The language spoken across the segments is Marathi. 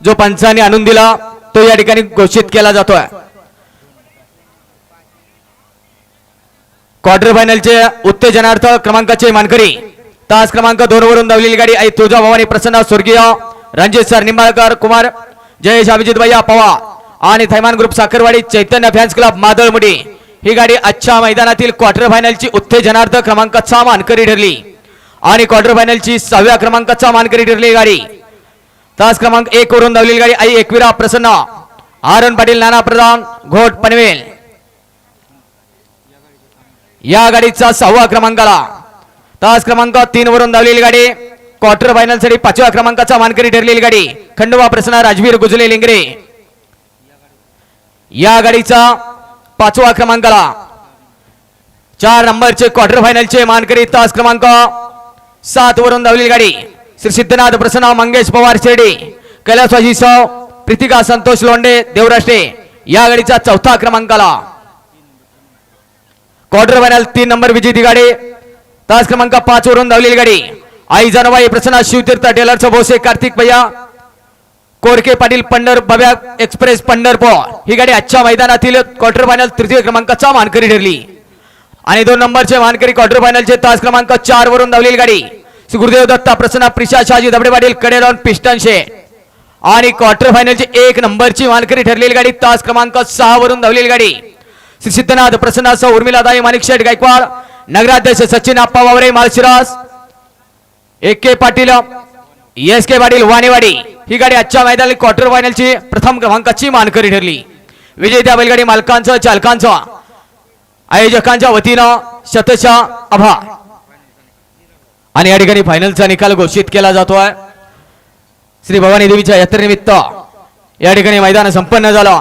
जो पंचाने आणून दिला तो या ठिकाणी घोषित केला जातोय. क्वार्टर फायनलचे उत्तेजनार्थ क्रमांकाचे मानकरी. तास क्रमांक दोन वरून धावलेली गाडी आई तुळजा भवानी प्रसन्न स्वर्गीय रणजित सर निंबाळकर कुमार जयेश अभिजित भैया पवार आणि Thaiman group Sakharwadi Chaitanya fans club Madalmudi. ही गाडी आजच्या मैदानातील क्वार्टर फायनलची उत्तेजनार्थ क्रमांकाचा मानकरी ठरली. आणि क्वार्टर फायनलची सहाव्या क्रमांकाचा मानकरी ठरली गाडी. तास क्रमांक एक वरून धावलेली गाडी आई एकविरा प्रसन्न. आरण पाटील नाना प्रधान घोट पनवेल. या गाडीचा सहावा क्रमांकाला तास क्रमांक तीन वरून धावलेली गाडी क्वार्टर फायनलसाठी पाचव्या क्रमांकाचा मानकरी ठरलेली गाडी खंडोबा प्रसन्न राजवीर गुजले लिंगरे. या गाडीचा पाचवा क्रमांकाला चार नंबरचे क्वार्टर फायनलचे मानकरी तास क्रमांक सात वरून धावलेली गाडी श्री सिद्धनाथ प्रसन्न मंगेश पवार शेर्डी कैलासवाजी सौ प्रीतिका संतोष लोंडे देवराष्ट्रे या गाडीचा चौथा क्रमांकाला. क्वार्टर फायनल तीन नंबर विजेती गाडी तास क्रमांक पाच वरून धावलेली गाडी. आई जनवाई प्रसन्न शिवतीर्थ टेलरचं भोसे कार्तिक भैया कोरके पाटील पंढर बव्या एक्सप्रेस पंढरपूर. ही गाडी आजच्या मैदानातील क्वार्टर फायनल तृतीय क्रमांकाचा मानकरी ठरली. आणि दोन नंबरचे मानकरी क्वार्टर फायनलचे तास क्रमांक चार वरून धावलेली गाडी. गुरुदेव दत्ता प्रसन्न प्रिशा शहाजी दबडे पाटील कडेलॉन पिस्टन शे आणि क्वार्टर फायनलची एक नंबरची मानकरी ठरलेली गाडी तास क्रमांक सहा वरून धावलेली गाडी. श्री सिद्धनाथ प्रसन्न सौ उर्मिलादाई माणिक शेठ गायकवाड नगराध्यक्ष Sachin Appa Waware Malshiras A K Patil S K Patil Wanewadi ही गाडी आजच्या मैदानात क्वार्टर फायनलची प्रथम क्रमांकाची मानकरी ठरली. विजेत्या बैलगाडी मालकांचं चालकांचं आयोजकांच्या वतीनं शतशा आभार. आणि या ठिकाणी फायनलचा निकाल घोषित केला जातोय. श्री भवानी देवीच्या यात्रेनिमित्त या ठिकाणी मैदान संपन्न झालं.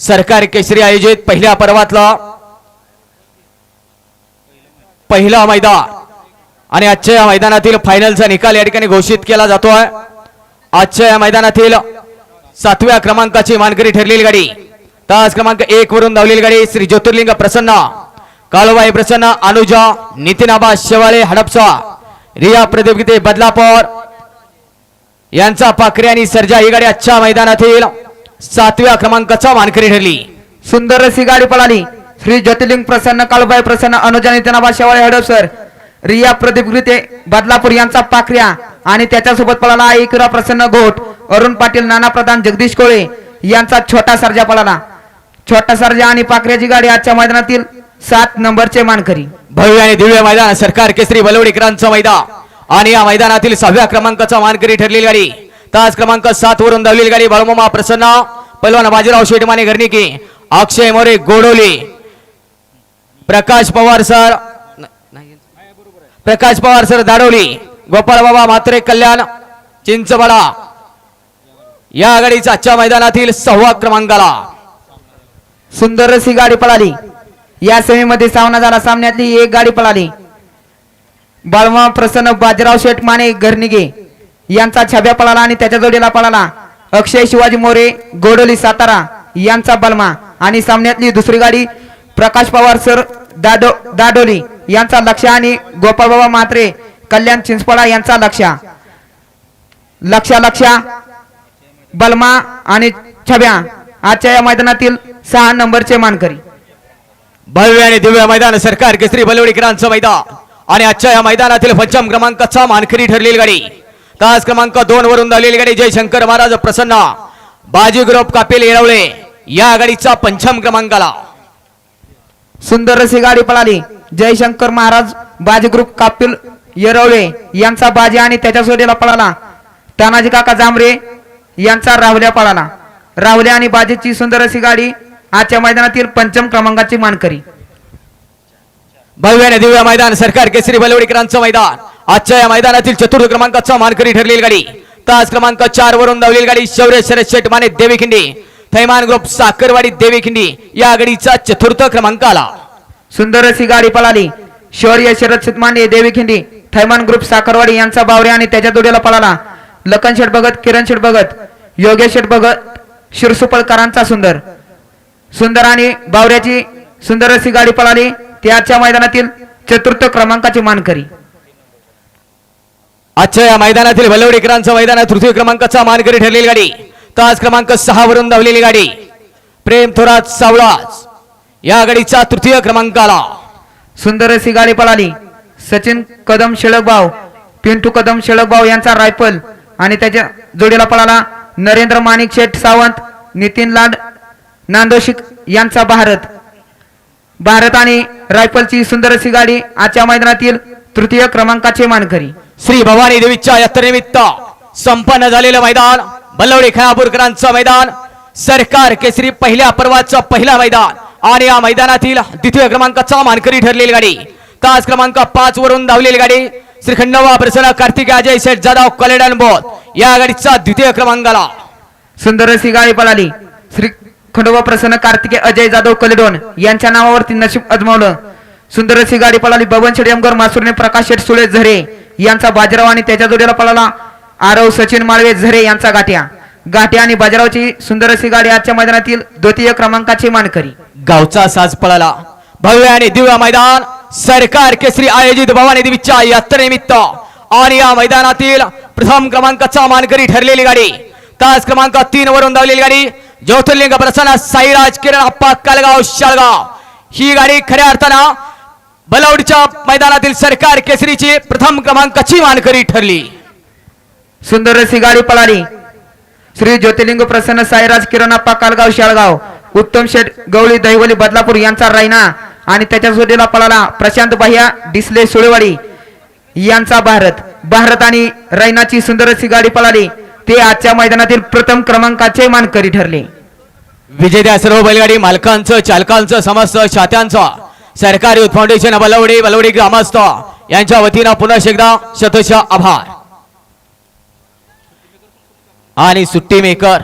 सरकार केसरी आयोजित पहिल्या पर्वातला पहिला मैदान आणि आजच्या या मैदानातील फायनलचा निकाल या ठिकाणी घोषित केला जातोय. आजच्या या मैदानातील सातव्या क्रमांकाची मानकरी ठरलेली गाडी. तास क्रमांक एक वरून धावलेली गाडी श्री ज्योतिर्लिंग प्रसन्न. काळूबाई प्रसन्न अनुजा नितीनाबा शेवाळे हडपसा रिया प्रतियोगिते बदलापूर यांचा पाखरे आणि सर्जा ही गाडी आजच्या मैदानातील सातव्या क्रमांकाचा मानकरी ठरली सुंदर रसी गाडी पळाली श्री ज्योतिर्लिंग प्रसन्न काळूबाई प्रसन्न अनुजा नितीनाबा शेवाळे हडपसर रिया प्रदीप गृते बदलापूर यांचा पाखऱ्या आणि त्याच्यासोबत पळाला एकरा प्रसन्न घोट अरुण पाटील नाना प्रधान जगदीश कोळे यांचा छोटा सर्जा पळाला छोटा सर्जा आणि पाखऱ्याची गाडी आजच्या मैदानातील सात नंबरचे मानकरी. भव्य आणि दिव्य मैदान सरकार केसरी बलवडीकरांचं मैदान. आणि या मैदानातील सहाव्या क्रमांकाचा मानकरी ठरलेली गाडी. तास क्रमांक सात वरून धावलेली गाडी बाळमामा प्रसन्न पलवान बाजीराव शेटमाने घरणिकी अक्षय मोरे गोडोली. प्रकाश पवार सर प्रकाश पवार सर दाडोली गोपाळ बाबा म्हात्रे कल्याण चिंचबडा या गाडीचा आजच्या मैदानातील सहावा क्रमांकाला. सुंदर अशी गाडी पळाली. या सेमीमध्ये सामना झाला. सामन्यातली एक गाडी पळाली. बाळमा प्रसन्न बाजीराव शेठ माने घरनिगे यांचा छब्या पळाला आणि त्याच्या जोडीला पळाला. अक्षय शिवाजी मोरे गोडोली सातारा यांचा बलमा. आणि सामन्यातली दुसरी गाडी प्रकाश पवार सर दाडो दाडोली यांचा लक्ष आणि गोपाळबाबा म्हात्रे कल्याण चिंचपडा यांचा लक्ष लक्ष लक्ष बलमा आणि छब्या. आजच्या या मैदानातील सहा नंबरचे मानकरी. भव्य आणि दिव्य मैदान सरकार केसरी बलवडीकरांचं मैदान. आणि आजच्या या मैदानातील पंचम क्रमांकाचा मानकरी ठरलेली गाडी. तास क्रमांक दोन वरून झालेली गाडी जयशंकर महाराज प्रसन्न. बाजी ग्रुप कापेल येळवळे या गाडीचा पंचम क्रमांकाला. सुंदर अशी गाडी पळाली. जयशंकर महाराज बाजी ग्रुप कापिल येरवळे यांचा बाजी आणि त्याच्या सोडीला पळाला. तानाजी काका जांभरे यांचा राहुल्या पळाला. राहुल्या आणि बाजीची सुंदर अशी गाडी आजच्या मैदानातील पंचम क्रमांकाची मानकरी. भव्य आणि दिव्य मैदान सरकार केसरी बलवडीकरांचं मैदान. आजच्या या मैदानातील चतुर्थ क्रमांकाचा मानकरी ठरलेली गाडी. तास क्रमांक चार वरून धावलेली गाडी शौर्य शरद शेट माने देवीखिंडी थैमान ग्रुप साखरवाडी देवीखिंडी या गाडीचा चतुर्थ क्रमांक आला. सुंदर अशी गाडी पळाली. शौर्य शरद सिद्धमांडे देवी खिंडी थैमान ग्रुप साखरवाडी यांचा बावरे आणि त्याच्या जोडीला पळाला. लखन शेठ भगत किरण शेठ भगत योगेश शेठ भगत शिरसुपळकरांचा सुंदर. सुंदर आणि बावऱ्याची सुंदर अशी गाडी पळाली. ती आजच्या मैदानातील चतुर्थ क्रमांकाची मानकरी. आजच्या या मैदानातील वलवडीकरांचं मैदान. तृतीय क्रमांकाचा मानकरी ठरलेली गाडी. तास क्रमांक सहा वरून धावलेली गाडी. प्रेम थोरात सावळाच या गाडीचा तृतीय क्रमांकाला सुंदर अशी गाडी पळाली. सचिन कदम शेळकबाव पिंटू कदम शेळकबाव यांचा रायफल आणि त्याच्या जोडीला पळाला नरेंद्र माणिक शेठ सावंत नितीन लाड नांदोशिक यांचा भारत. भारत आणि रायफलची सुंदर अशी गाडी आजच्या मैदानातील तृतीय क्रमांकाचे मानकरी. श्री भवानी देवीच्या यात्रेनिमित्त संपन्न झालेलं मैदान बल्लवडी खानापूरकरांचं मैदान सरकार केसरी पहिल्या पर्वाचं पहिला मैदान आणि या मैदानातील द्वितीय क्रमांकाचा मानकरी ठरलेली गाडी. तास क्रमांक पाच वरून धावलेली गाडी श्री खंडोबा प्रसन्न कार्तिक अजय शेठ जाधव कलेडन बोध या गाडीचा द्वितीय क्रमांकाला. सुंदर अशी गाडी पळाली. श्री खंडोबा प्रसन्न कार्तिके अजय जाधव कलेडोन यांच्या नावावरती नशीब अजमावलं. सुंदर अशी गाडी पळाली. बबन शेडयमकर मासुरने प्रकाश शेठ सुळे झरे यांचा बाजीराव आणि त्याच्या जोडीला पळाला. आरव सचिन माळवे झरे यांचा गाठ्या. गाठ्या आणि बाजीरावची सुंदर अशी गाडी आजच्या मैदानातील द्वितीय क्रमांकाची मानकरी. गावचा साज पळाला. भव्य आणि दिव्य मैदान. सरकार केसरी आयोजित भवानी देवीच्या यात्रेनिमित्त. आणि या मैदानातील प्रथम क्रमांकाचा मानकरी ठरलेली गाडी. तास क्रमांक तीन वरून धावलेली गाडी. ज्योतिर्लिंग प्रसन्न साईराज किरण अप्पा कालगाव शाळगाव. ही गाडी खऱ्या अर्थानं बलवडच्या मैदानातील सरकार केसरीची प्रथम क्रमांकाची मानकरी ठरली. सुंदर अशी गाडी पळाली. श्री ज्योतिर्लिंग प्रसन्न साईराज किरणप्पा कालगाव शाळगाव. उत्तम शेठ गवळी दहिवली बदलापूर यांचा रायना आणि त्याच्या जोडीला पळाला प्रशांत बाह्या डिसले सुळेवाडी यांचा भारत. भारत आणि रैनाची सुंदर अशी गाडी पळाली. ते आजच्या मैदानातील प्रथम क्रमांकाचे मानकरी ठरले. विजेत्या सर्व बैलगाडी मालकांचं चालकांचं समस्त शात्यांचं सरकारी युथ फाउंडेशन बलवडी बलवडी ग्रामस्थ यांच्या वतीनं पुन्हा एकदा शतश आभार. आणि सुट्टी मेकर